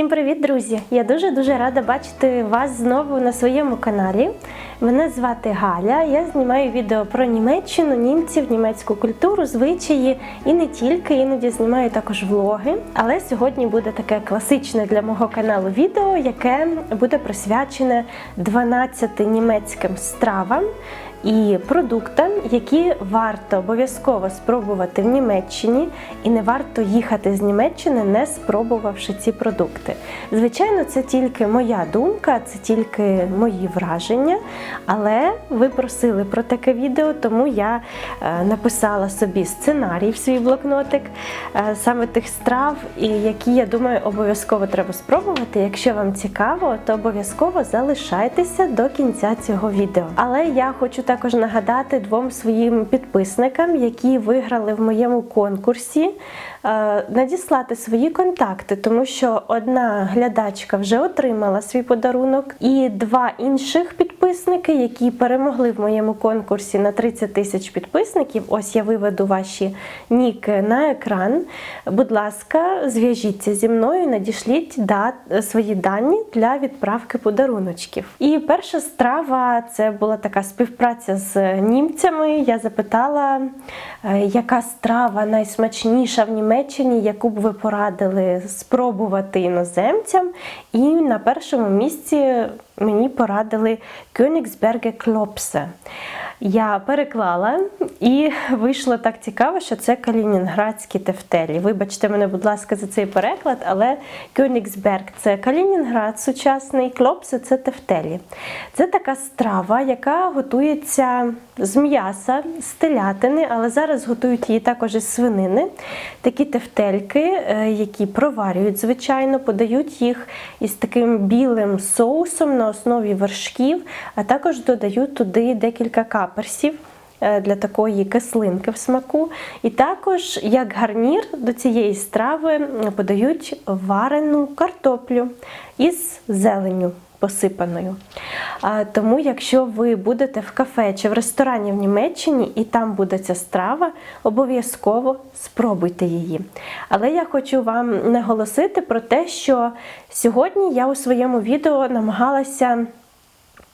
Всім привіт, друзі! Я дуже-дуже рада бачити вас знову на своєму каналі. Мене звати Галя. Я знімаю відео про Німеччину, німців, німецьку культуру, звичаї і не тільки, іноді знімаю також влоги. Але сьогодні буде таке класичне для мого каналу відео, яке буде присвячене 12 німецьким стравам і продуктам, які варто обов'язково спробувати в Німеччині, і не варто їхати з Німеччини, не спробувавши ці продукти. Звичайно, це тільки моя думка, це тільки мої враження. Але ви просили про таке відео, тому я е, написала собі сценарій в свій блокнотик е, саме тих страв, які я думаю обов'язково треба спробувати. Якщо вам цікаво, то обов'язково залишайтеся до кінця цього відео. Але я хочу також нагадати двом своїм підписникам, які виграли в моєму конкурсі, надіслати свої контакти, тому що одна глядачка вже отримала свій подарунок, і два інших підписники, які перемогли в моєму конкурсі на 30 тисяч підписників. Ось я виведу ваші ніки на екран. Будь ласка, зв'яжіться зі мною, надішліть свої дані для відправки подаруночків. І перша страва це була така співпраця з німцями. Я запитала, е, яка страва найсмачніша в Німеччині, яку б ви порадили спробувати іноземцям. І на першому місці мені порадили Königsberger Klopse. Я переклала і вийшло так цікаво, що це калінінградські тефтелі. Вибачте мене, будь ласка, за цей переклад, але Königsberg – це Калінінград сучасний, Клопсе це тефтелі. Це така страва, яка готується з м'яса, з телятини, але зараз готують її також із свинини. Такі тефтельки, е, які проварюють, звичайно, подають їх із таким білим соусом на основі вершків, а також додають туди декілька каперсів. е, Для такої кислинки в смаку. І також, як гарнір до цієї страви, подають варену картоплю із зеленю посипаною. Тому, якщо ви будете в кафе чи в ресторані в Німеччині і там буде ця страва, обов'язково спробуйте її. Але я хочу вам наголосити про те, що сьогодні я у своєму відео намагалася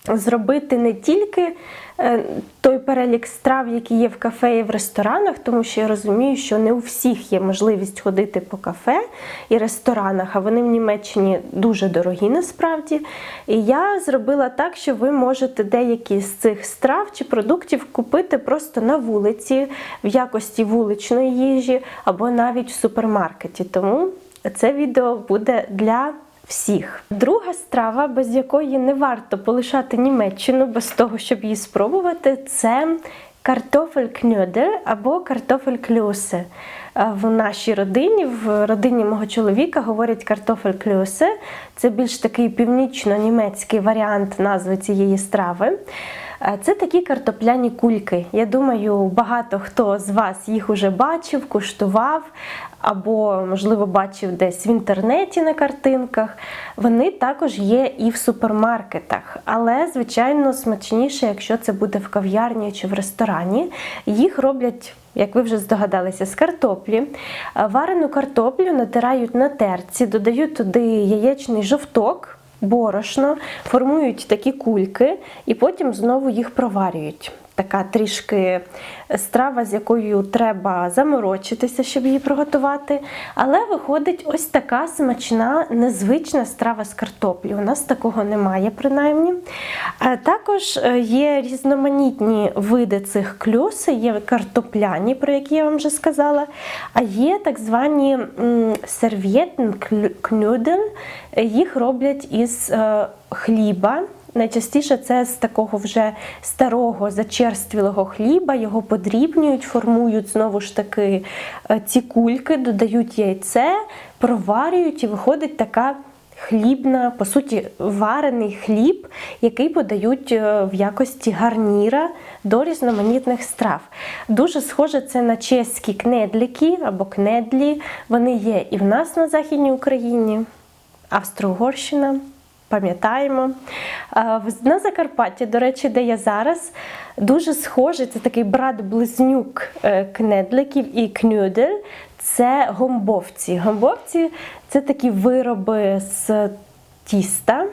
зробити не тільки е, той перелік страв, які є в кафе і в ресторанах, тому що я розумію, що не у всіх є можливість ходити по кафе і ресторанах, а вони в Німеччині дуже дорогі насправді. І я зробила так, що ви можете деякі з цих страв чи продуктів купити просто на вулиці в якості вуличної їжі або навіть в супермаркеті. Тому це відео буде для всіх. Друга страва, без якої не варто полишати Німеччину без того, щоб її спробувати, це картофель-кньодер або картофель-клюсе. В нашій родині, в родині мого чоловіка, говорять картофель-клюсе. Це більш такий північно-німецький варіант назви цієї страви. Е, Це такі картопляні кульки. Я думаю, багато хто з вас їх уже бачив, куштував або, можливо, бачив десь в інтернеті на картинках. Вони також є і в супермаркетах, але, звичайно, смачніше, якщо це буде в кав'ярні чи в ресторані. Їх роблять. Як ви вже здогадалися, з картоплі. Е, Варену картоплю натирають на терці, додають туди яєчний жовток, борошно, формують такі кульки і потім знову їх проварюють. Така трішки страва, з якою треба заморочитися, щоб її приготувати. Але виходить ось така смачна, незвична страва з картоплі. У нас такого немає, принаймні. Також е, є різноманітні види цих кльоси, є картопляні, про які я вам вже сказала. А є так звані серв'єтн кнюдель, їх роблять із е, хліба. Найчастіше це з такого вже старого зачерствілого хліба, його подрібнюють, формують знову ж таки е, ці кульки, додають яйце, проварюють і виходить така хлібна, по суті, варений хліб, який подають е, в якості гарніра до різноманітних страв. Дуже схоже це на чеські кнедліки або кнедлі. Вони є і в нас на Західній Україні, Австро-Угорщина. Пам'ятаємо. На Закарпатті, до речі, де я зараз, дуже схожий, це такий брат-близнюк е, кнедликів і кнюдель. це гомбовці. Гомбовці це такі вироби з тіста.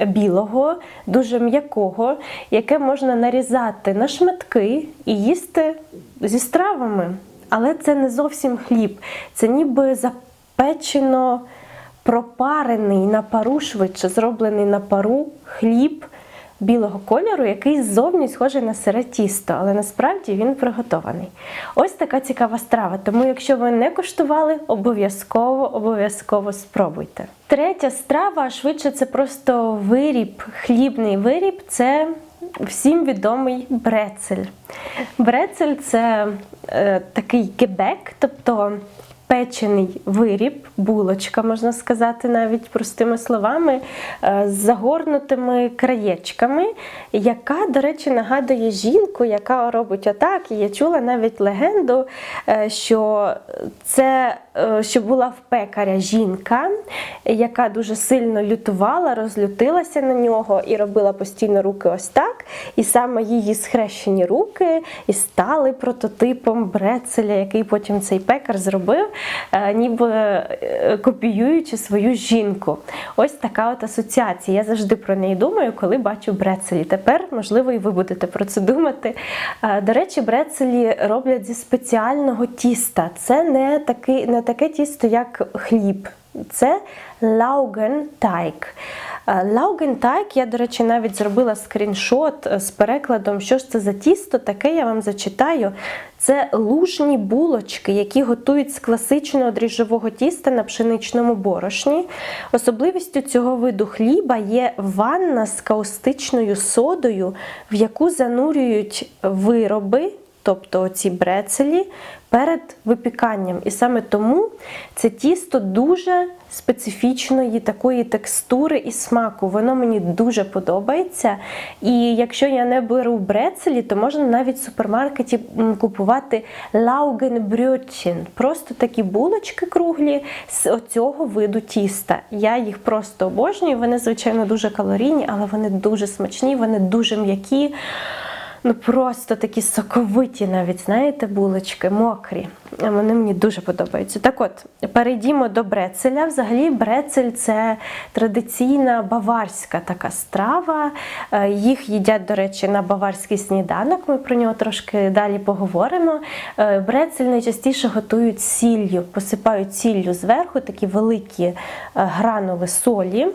Білого, дуже м'якого, яке можна нарізати на шматки і їсти зі стравами. Але це не зовсім хліб, це ніби запечено пропарений на пару, швидше зроблений на пару хліб білого кольору, який ззовні схожий на сире тісто, але насправді він приготований. Ось така цікава страва. Тому, якщо ви не коштували, обов'язково обов'язково спробуйте. Третя страва, швидше, це просто виріб, хлібний виріб. Це всім відомий брецель. Брецель це е, такий кебек, тобто печений виріб, булочка, можна сказати, навіть простими словами, е, з загорнутими краєчками, яка, до речі, нагадує жінку, яка робить отак. І я чула навіть легенду, е, що це е, що була в пекаря жінка, яка дуже сильно лютувала, розлютилася на нього і робила постійно руки ось так. І саме її схрещені руки і стали прототипом брецеля, який потім цей пекар зробив, ніби е, копіюючи свою жінку. Ось така от асоціація. Я завжди про неї думаю, коли бачу брецелі. Тепер, можливо, і ви будете про це думати. Е, До речі, брецелі роблять зі спеціального тіста. Це не, такий, не таке тісто, як хліб. Це лаугентайг. Лаугентайг, я, до речі, навіть зробила скріншот з перекладом, що ж це за тісто, таке я вам зачитаю. Це лужні булочки, які готують з класичного дріжджового тіста на пшеничному борошні. Особливістю цього виду хліба є ванна з каустичною содою, в яку занурюють вироби тобто ці брецелі, перед випіканням. І саме тому це тісто дуже специфічної такої текстури і смаку. Воно мені дуже подобається. І якщо я не беру брецелі, то можна навіть в супермаркеті купувати лаугенбрючин. Просто такі булочки круглі з оцього виду тіста. Я їх просто обожнюю. Вони, звичайно, дуже калорійні, але вони дуже смачні, вони дуже м'які ну просто такі соковиті, навіть, знаєте, булочки, мокрі. Вони мені дуже подобаються. Так от, перейдімо до брецеля. Взагалі, брецель це традиційна баварська така страва. Е, їх їдять, до речі, на баварський сніданок. Ми про нього трошки далі поговоримо. Е, брецель найчастіше готують сіллю, посипають сіллю зверху, такі великі е, гранули солі.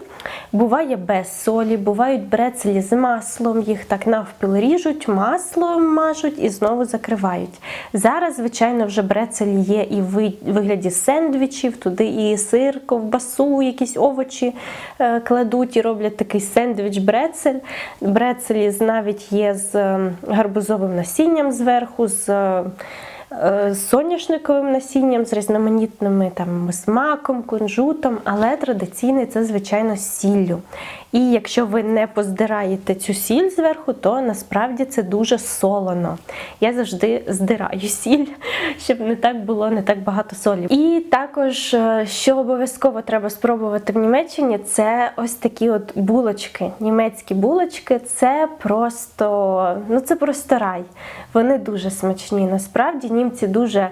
Буває без солі, бувають брецелі з маслом, їх так навпіл ріжуть маслом мажуть і знову закривають. Зараз, звичайно, вже брецель є і в вигляді сендвічів, туди і сир, ковбасу, якісь овочі е, кладуть і роблять такий сендвіч-брецель. Брецелі навіть є з ем, гарбузовим насінням зверху. з Е, з соняшниковим насінням, з різноманітними там смаком, кунжутом, але традиційний це, звичайно, з сіллю. І якщо ви не поздираєте цю сіль зверху, то насправді це дуже солоно. Я завжди здираю сіль, щоб не так було не так багато солі. І також, е, що обов'язково треба спробувати в Німеччині, це ось такі от булочки. Німецькі булочки це просто, ну це просто рай. Вони дуже смачні. Насправді німці дуже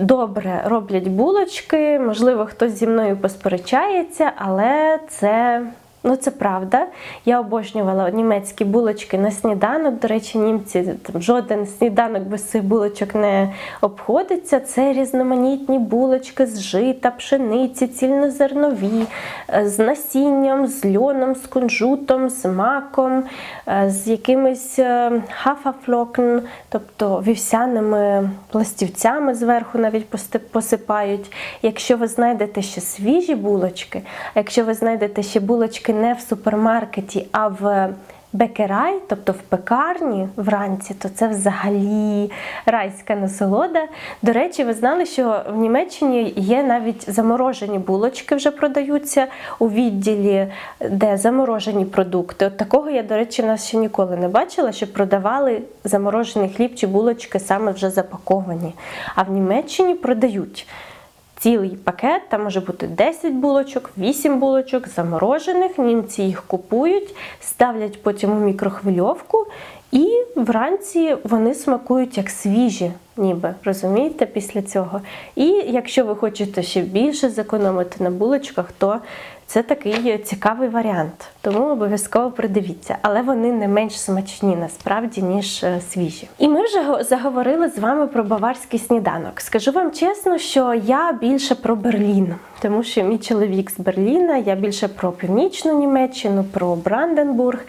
добре роблять булочки. Можливо, хтось зі мною посперечається, але це Ну, це правда. Я обожнювала німецькі булочки на сніданок. До речі, німці там жоден сніданок без цих булочок не обходиться. Це різноманітні булочки з жита, пшениці, цільнозернові, е, з насінням, з льоном, з кунжутом, з маком, е, з якимись е, хафафлокн, тобто вівсяними пластівцями зверху навіть посипають. Якщо ви знайдете ще свіжі булочки, а якщо ви знайдете ще булочки, булочки не в супермаркеті, а в бекерай, тобто в пекарні вранці, то це взагалі райська насолода. До речі, ви знали, що в Німеччині є навіть заморожені булочки, вже продаються у відділі, де заморожені продукти. От такого я, до речі, нас ще ніколи не бачила, що продавали заморожений хліб чи булочки саме вже запаковані. А в Німеччині продають. Цілий пакет, там може бути 10 булочок, 8 булочок, заморожених. Німці їх купують, ставлять потім у мікрохвильовку, і вранці вони смакують як свіжі, ніби розумієте, після цього. І якщо ви хочете ще більше зекономити на булочках, то це такий цікавий варіант. Тому обов'язково придивіться. Але вони не менш смачні насправді, ніж е, свіжі. І ми вже заговорили з вами про баварський сніданок. Скажу вам чесно, що я більше про Берлін, тому що мій чоловік з Берліна, я більше про північну Німеччину, про Бранденбург.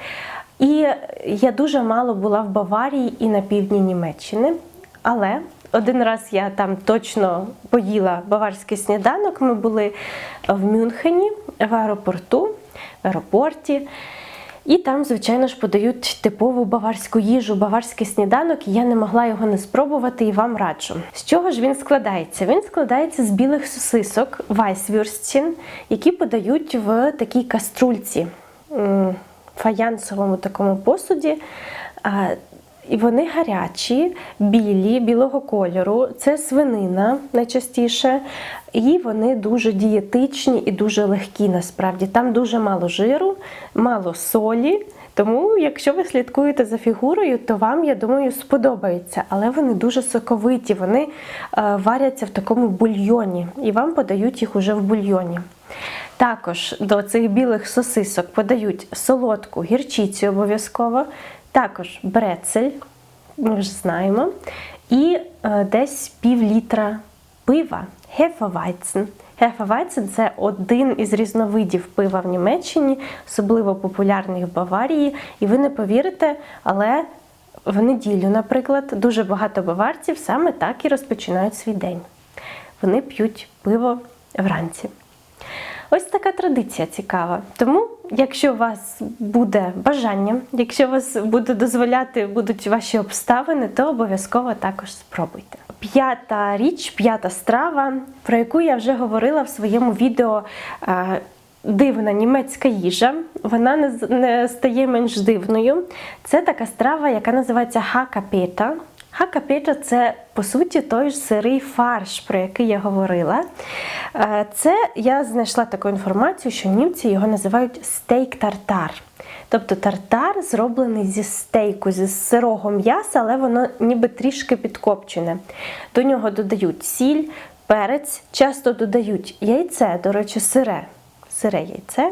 І я дуже мало була в Баварії і на півдні Німеччини. Але один раз я там точно поїла баварський сніданок. Ми були в Мюнхені, в аеропорту, в аеропорті. І там, звичайно ж, подають типову баварську їжу, баварський сніданок, і я не могла його не спробувати і вам раджу. З чого ж він складається? Він складається з білих сосисок, вайсвюрстін, які подають в такій каструльці, фаянсовому такому посуді. І вони гарячі, білі, білого кольору. Це свинина найчастіше. І вони дуже дієтичні і дуже легкі насправді. Там дуже мало жиру, мало солі. Тому, якщо ви слідкуєте за фігурою, то вам, я думаю, сподобається. Але вони дуже соковиті, вони е, варяться в такому бульйоні, і вам подають їх уже в бульйоні. Також до цих білих сосисок подають солодку гірчицю обов'язково, також брецель, ми вже знаємо, і е, десь пів літра пива Hefeweizen. Hefeweizen – це один із різновидів пива в Німеччині, особливо популярний в Баварії. І ви не повірите, але в неділю, наприклад, дуже багато баварців саме так і розпочинають свій день. Вони п'ють пиво вранці. Ось така традиція цікава. Тому, якщо у вас буде бажання, якщо вас буде дозволяти будуть ваші обставини, то обов'язково також спробуйте. П'ята річ, п'ята страва, про яку я вже говорила в своєму відео. е, Дивна німецька їжа, вона не, не стає менш дивною. Це така страва, яка називається хакапета. Хакапета це по суті той ж сирий фарш, про який я говорила. Е, Це я знайшла таку інформацію, що німці його називають стейк-тартар. Тобто тартар зроблений зі стейку, зі сирого м'яса, але воно ніби трішки підкопчене. До нього додають сіль, перець, часто додають яйце, до речі, сире сире яйце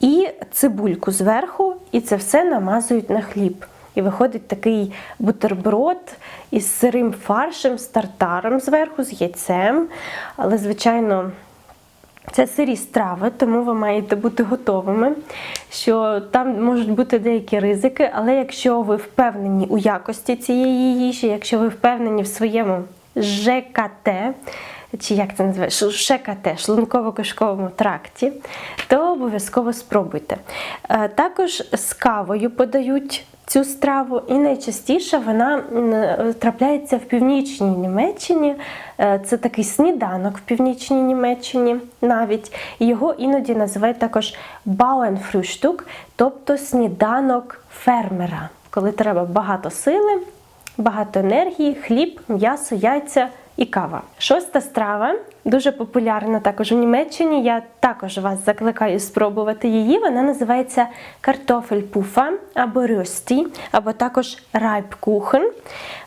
і цибульку зверху, і це все намазують на хліб. І виходить такий бутерброд із сирим фаршем, з тартаром зверху, з яйцем. Але, звичайно, це сирі страви, тому ви маєте бути готовими, що там можуть бути деякі ризики, але якщо ви впевнені у якості цієї їжі, якщо ви впевнені в своєму ЖКТ, чи як це називається, ШКТ, шлунково-кишковому тракті, то обов'язково спробуйте. Е, Також з кавою подають цю страву, і найчастіше вона е, трапляється в північній Німеччині. Е, Це такий сніданок в північній Німеччині навіть. Його іноді називають також Bauernfrühstück, тобто сніданок фермера, коли треба багато сили, багато енергії, хліб, м'ясо, яйця і кава. Шоста страва дуже популярна також у Німеччині. Я також вас закликаю спробувати її. Вона називається картофельпуфа або рюсті, або також райбкухен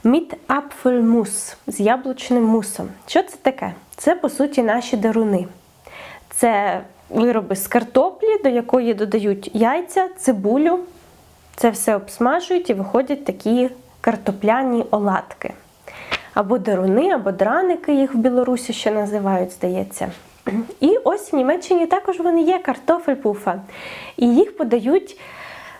mit апфельмус з яблучним мусом. Що це таке? Це по суті наші даруни. Це вироби з картоплі, до якої додають яйця, цибулю. Це все обсмажують і виходять такі картопляні оладки. Або деруни, або драники, їх в Білорусі ще називають, здається. І ось в Німеччині також вони є картофель-пуфа. І їх подають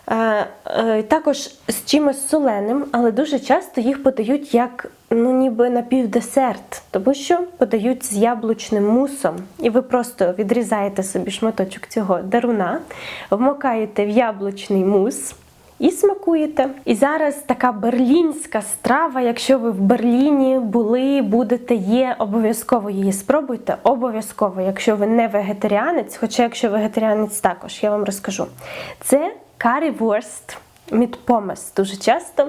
е, е, також з чимось соленим, але дуже часто їх подають як ну, ніби напівдесерт, тому що подають з яблучним мусом. І ви просто відрізаєте собі шматочок цього даруна, вмокаєте в яблучний мус. І смакуєте. І зараз така берлінська страва. Якщо ви в Берліні були, будете, є, обов'язково її спробуйте. Обов'язково, якщо ви не вегетаріанець, хоча якщо вегетаріанець також, я вам розкажу. Це mit pommes дуже часто.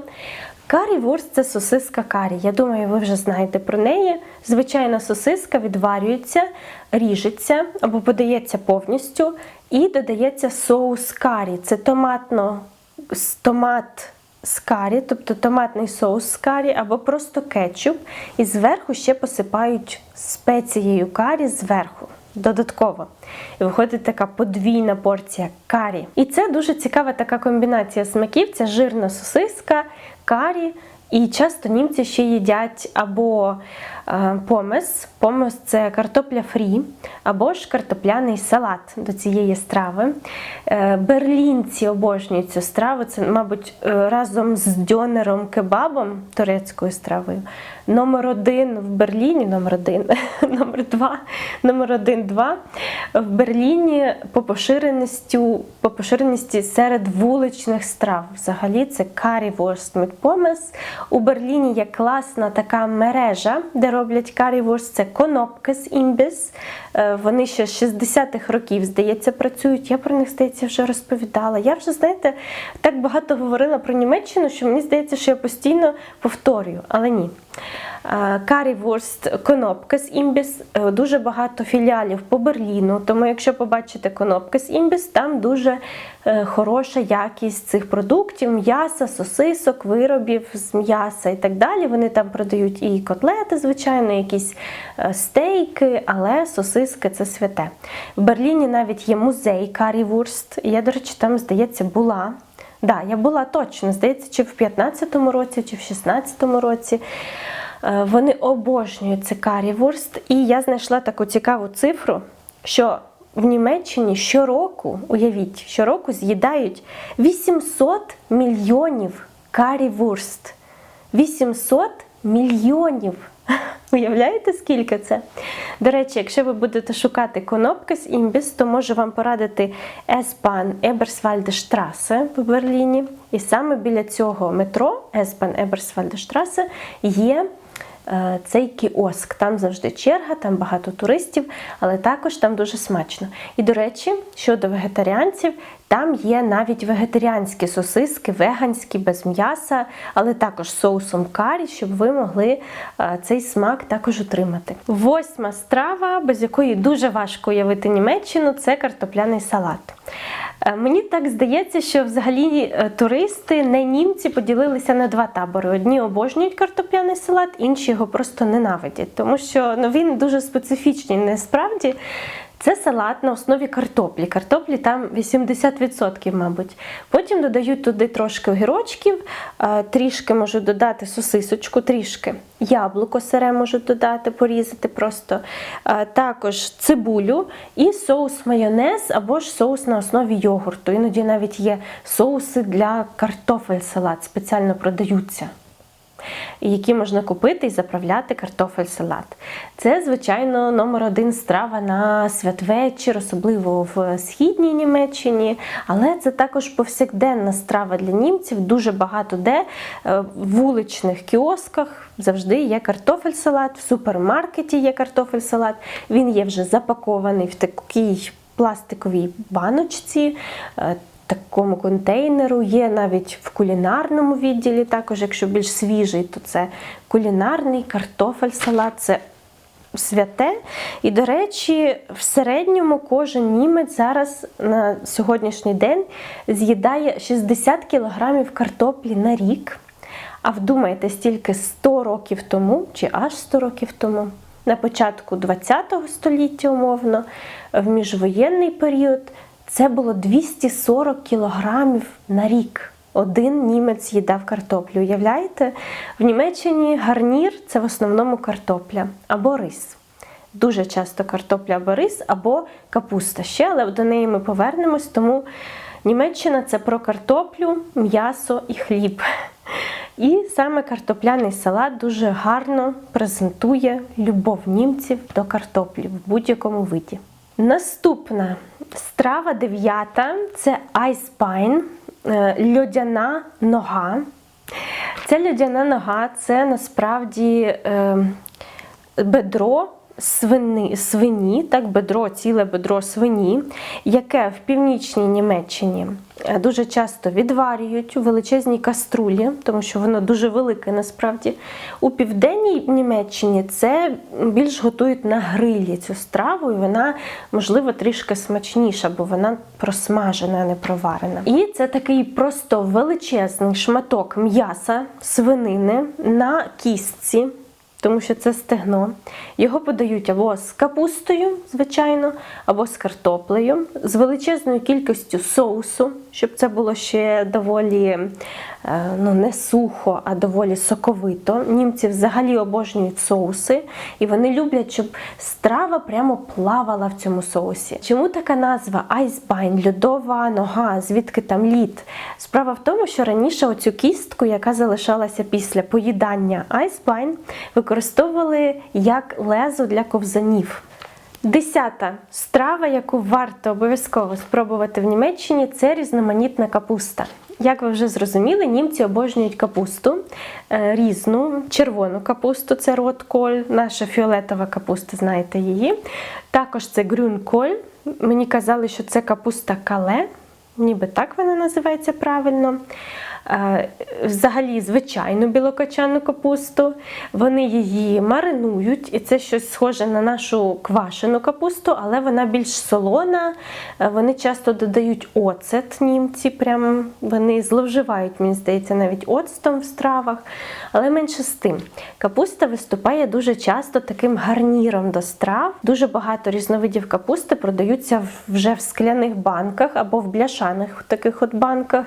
Карі-вурст – це сосиска карі. Я думаю, ви вже знаєте про неї. Звичайна сосиска відварюється, ріжеться або подається повністю і додається соус карі. Це томатно, томат з карі, тобто томатний соус з карі або просто кетчуп. І зверху ще посипають спецією карі зверху. Додатково. І виходить така подвійна порція карі. І це дуже цікава така комбінація смаків. Це жирна сосиска, карі. І часто німці ще їдять або помес. Помес це картопля фрі, або ж картопляний салат до цієї страви. Е, берлінці обожнюють цю страву. Це, мабуть, е, разом з дьонером кебабом, турецькою стравою. Номер один в Берліні, номер один, номер два, номер один, два. В Берліні по поширеністю, по поширеності серед вуличних страв. Взагалі це карівурст помес. У Берліні є класна така мережа, де роблять каріворс, Це конопки з імбіс. Е, Вони ще з 60-х років, здається, працюють. Я про них, здається, вже розповідала. Я вже, знаєте, так багато говорила про Німеччину, що мені здається, що я постійно повторюю, але ні. Карівурст Конопкес імбіс, е, дуже багато філіалів по Берліну. Тому, якщо побачите Конопкес імбіс, там дуже е, хороша якість цих продуктів, м'яса, сосисок, виробів з м'яса і так далі. Вони там продають і котлети, звичайно, якісь е, стейки, але сосиски це святе. В Берліні навіть є музей Карівурст. Я, до речі, там, здається, була. Да, я була точно, здається, чи в 15-му році, чи в 16-му році. Е, Вони обожнюють це карівурст. І я знайшла таку цікаву цифру, що в Німеччині щороку, уявіть, щороку з'їдають 800 мільйонів карівурст. 800 мільйонів. Уявляєте, скільки це? До речі, якщо ви будете шукати конопкас імбіс, то можу вам порадити S-Bahn Eberswalde в Берліні. І саме біля цього метро S-Bahn Eberswalde є цей кіоск. Там завжди черга, там багато туристів, але також там дуже смачно. І, до речі, щодо вегетаріанців, там є навіть вегетаріанські сосиски, веганські, без м'яса, але також соусом карі, щоб ви могли е, цей смак також отримати. Восьма страва, без якої дуже важко уявити Німеччину, це картопляний салат. Е, Мені так здається, що взагалі е, туристи, не німці, поділилися на два табори. Одні обожнюють картопляний салат, інші його просто ненавидять, тому що ну, він дуже специфічний. Насправді це салат на основі картоплі. Картоплі там 80%, мабуть. Потім додають туди трошки огірочків, е, трішки можуть додати сосисочку, трішки яблуко сире можуть додати, порізати просто. Е, Також цибулю і соус майонез або ж соус на основі йогурту. Іноді навіть є соуси для картофель салат, спеціально продаються які можна купити і заправляти картофель-салат. Це, звичайно, номер один страва на святвечір, особливо в східній Німеччині, але це також повсякденна страва для німців. Дуже багато де е, в вуличних кіосках завжди є картофель-салат, в супермаркеті є картофель-салат. Він є вже запакований в такій пластиковій баночці. Такому контейнеру, є навіть в кулінарному відділі, також, якщо більш свіжий, то це кулінарний картофель-салат. Це святе. І, до речі, в середньому кожен німець зараз на сьогоднішній день з'їдає 60 кілограмів картоплі на рік. А вдумайтесь, тільки 100 років тому, чи аж 100 років тому, на початку ХХ століття, умовно, в міжвоєнний період, це було 240 кілограмів на рік. Один німець їдав картоплю. Уявляєте? В Німеччині гарнір це в основному картопля або рис. Дуже часто картопля або рис, або капуста ще, але до неї ми повернемось, тому Німеччина це про картоплю, м'ясо і хліб. І саме картопляний салат дуже гарно презентує любов німців до картоплі в будь-якому виді. Наступна страва дев'ята це айспайн, е, льодяна нога. Ця льодяна нога це насправді е, бедро свини, свині, так, бедро, ціле бедро свині, яке в північній Німеччині дуже часто відварюють у величезній каструлі, тому що воно дуже велике насправді. У південній Німеччині це більш готують на грилі цю страву, і вона, можливо, трішки смачніша, бо вона просмажена, а не проварена. І це такий просто величезний шматок м'яса, свинини на кістці тому що це стегно. Його подають або з капустою, звичайно, або з картоплею, з величезною кількістю соусу, щоб це було ще доволі ну, не сухо, а доволі соковито. Німці взагалі обожнюють соуси, і вони люблять, щоб страва прямо плавала в цьому соусі. Чому така назва Айсбайн, льодова нога, звідки там лід? Справа в тому, що раніше оцю кістку, яка залишалася після поїдання Айсбайн, використовували як лезо для ковзанів. Десята страва, яку варто обов'язково спробувати в Німеччині, це різноманітна капуста. Як ви вже зрозуміли, німці обожнюють капусту е, різну, червону капусту це ротколь, наша фіолетова капуста, знаєте її. Також це грюнколь. Мені казали, що це капуста кале, ніби так вона називається правильно. Е, взагалі звичайну білокочанну капусту. Вони її маринують, і це щось схоже на нашу квашену капусту, але вона більш солона. Е, Вони часто додають оцет німці, прям вони зловживають, мені здається, навіть оцтом в стравах. Але менше з тим, капуста виступає дуже часто таким гарніром до страв. Дуже багато різновидів капусти продаються вже в скляних банках або в бляшаних таких от банках.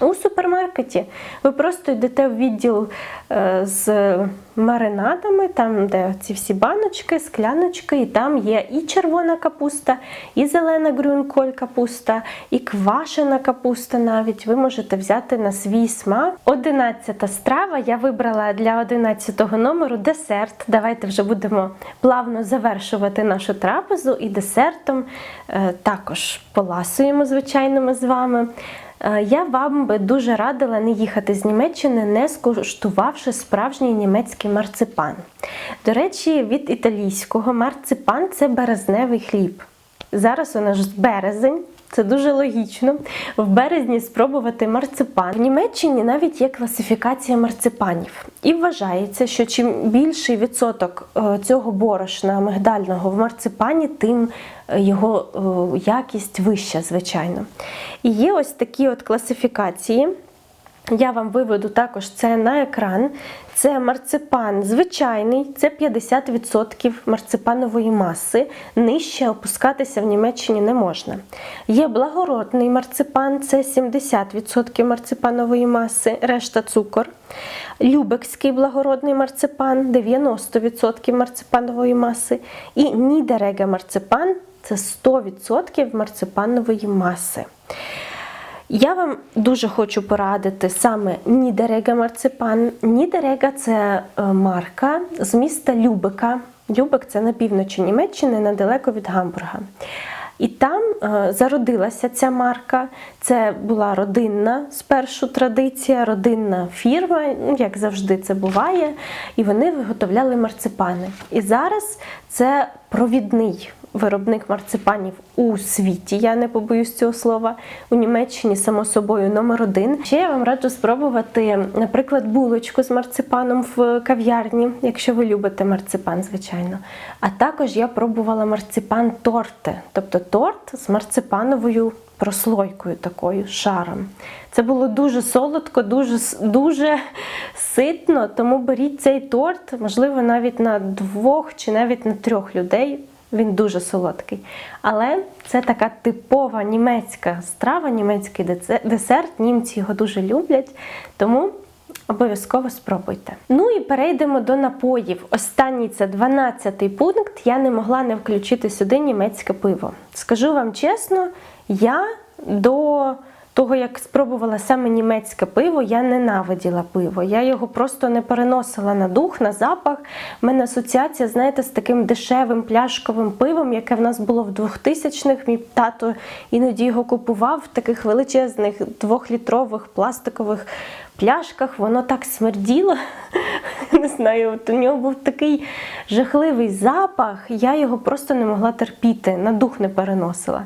У супермаркеті ви просто йдете в відділ е, з маринадами, там, де ці всі баночки, скляночки, і там є і червона капуста, і зелена грюнколь капуста, і квашена капуста навіть. Ви можете взяти на свій смак. Одинадцята страва я вибрала для одинадцятого номеру десерт. Давайте вже будемо плавно завершувати нашу трапезу і десертом е, також поласуємо, звичайно, ми з вами. Е, Я вам би дуже радила не їхати з Німеччини, не скуштувавши справжній німецький марципан. До речі, від італійського марципан це березневий хліб. Зараз у нас березень. Це дуже логічно. В березні спробувати марципан. В Німеччині навіть є класифікація марципанів. І вважається, що чим більший відсоток е, цього борошна мигдального в марципані, тим е, його е, якість вища, звичайно. І є ось такі от класифікації. Я вам виведу також це на екран. Це марципан звичайний, це 50% марципанової маси. Нижче опускатися в Німеччині не можна. Є благородний марципан, це 70% марципанової маси, решта цукор. Любекський благородний марципан 90% марципанової маси. І нідерега марципан це 100% марципанової маси. Я вам дуже хочу порадити саме Нідерега марципан. Нідерега це е, марка з міста Любека. Любек це на півночі Німеччини, недалеко від Гамбурга. І там е, зародилася ця марка. Це була родинна спершу традиція, родинна фірма, ну, як завжди це буває. І вони виготовляли марципани. І зараз це провідний виробник марципанів у світі. Я не побоюсь цього слова. У Німеччині, само собою, номер один. Ще я вам раджу спробувати, наприклад, булочку з марципаном в кав'ярні, якщо ви любите марципан, звичайно. А також я пробувала марципан торти, тобто торт з марципановою прослойкою такою шаром. Це було дуже солодко, дуже, дуже ситно, тому беріть цей торт, можливо, навіть на двох чи навіть на трьох людей. Він дуже солодкий. Але це така типова німецька страва, німецький десерт. Німці його дуже люблять. Тому обов'язково спробуйте. Ну і перейдемо до напоїв. Останній це 12-й пункт. Я не могла не включити сюди німецьке пиво. Скажу вам чесно, я до того, як спробувала саме німецьке пиво, я ненавиділа пиво. Я його просто не переносила на дух, на запах. У мене асоціація, знаєте, з таким дешевим пляшковим пивом, яке в нас було в 2000-х. Мій тато іноді його купував в таких величезних двохлітрових пластикових пляшках. Воно так смерділо. Не знаю, от у нього був такий жахливий запах, я його просто не могла терпіти, на дух не переносила.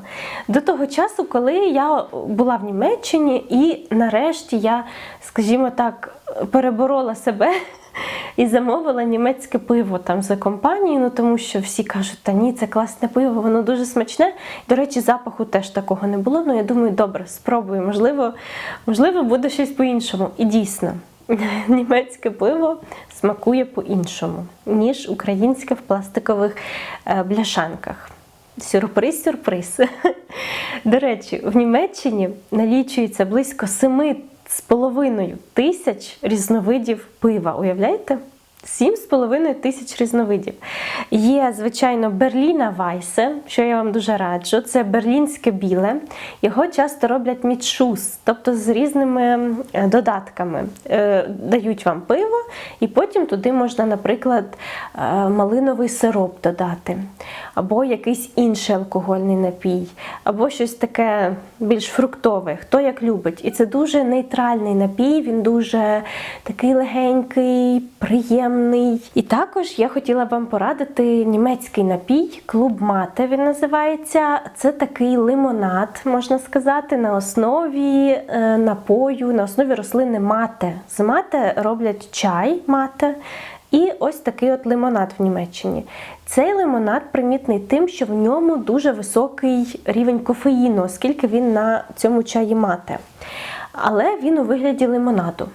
До того часу, коли я була в Німеччині, і нарешті я, скажімо так, переборола себе. І замовила німецьке пиво там за компанію, ну тому що всі кажуть, та ні, це класне пиво, воно дуже смачне. До речі, запаху теж такого не було. Ну я думаю, добре, спробую. Можливо, можливо, буде щось по-іншому. І дійсно, німецьке пиво смакує по-іншому, ніж українське в пластикових е, бляшанках. Сюрприз, сюрприз. До речі, в Німеччині налічується близько 7 з половиною тисяч різновидів пива. Уявляєте? 7,5 тисяч різновидів. Є, звичайно, Берліна Вайсе, що я вам дуже раджу. Це берлінське біле. Його часто роблять мідшус, тобто з різними додатками. Е, Дають вам пиво, і потім туди можна, наприклад, е, малиновий сироп додати, або якийсь інший алкогольний напій, або щось таке більш фруктове, хто як любить. І це дуже нейтральний напій, він дуже такий легенький, приємний. І також я хотіла вам порадити німецький напій, клуб мате він називається. Це такий лимонад, можна сказати, на основі е, напою, на основі рослини мате. З мате роблять чай мате. І ось такий от лимонад в Німеччині. Цей лимонад примітний тим, що в ньому дуже високий рівень кофеїну, оскільки він на цьому чаї мате. Але він у вигляді лимонаду.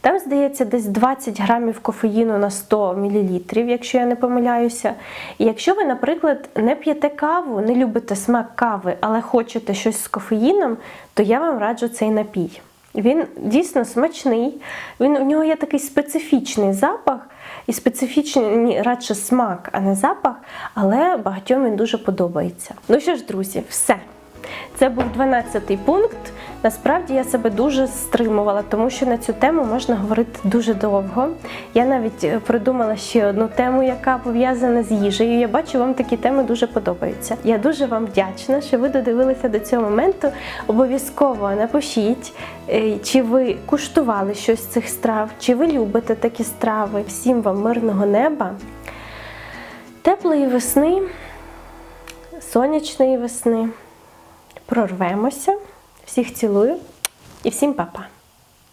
Там, здається, десь 20 грамів кофеїну на 100 мл, якщо я не помиляюся. І якщо ви, наприклад, не п'єте каву, не любите смак кави, але хочете щось з кофеїном, то я вам раджу цей напій. Він дійсно смачний, він, у нього є такий специфічний запах і специфічний радше смак, а не запах, але багатьом він дуже подобається. Ну що ж, друзі, все. Це був 12-й пункт. Насправді я себе дуже стримувала, тому що на цю тему можна говорити дуже довго. Я навіть е, придумала ще одну тему, яка пов'язана з їжею. Я бачу, вам такі теми дуже подобаються. Я дуже вам вдячна, що ви додивилися до цього моменту. Обов'язково напишіть, е, чи ви куштували щось з цих страв, чи ви любите такі страви. Всім вам мирного неба, теплої весни, сонячної весни. Прорвемося. Всіх цілую і всім па-па!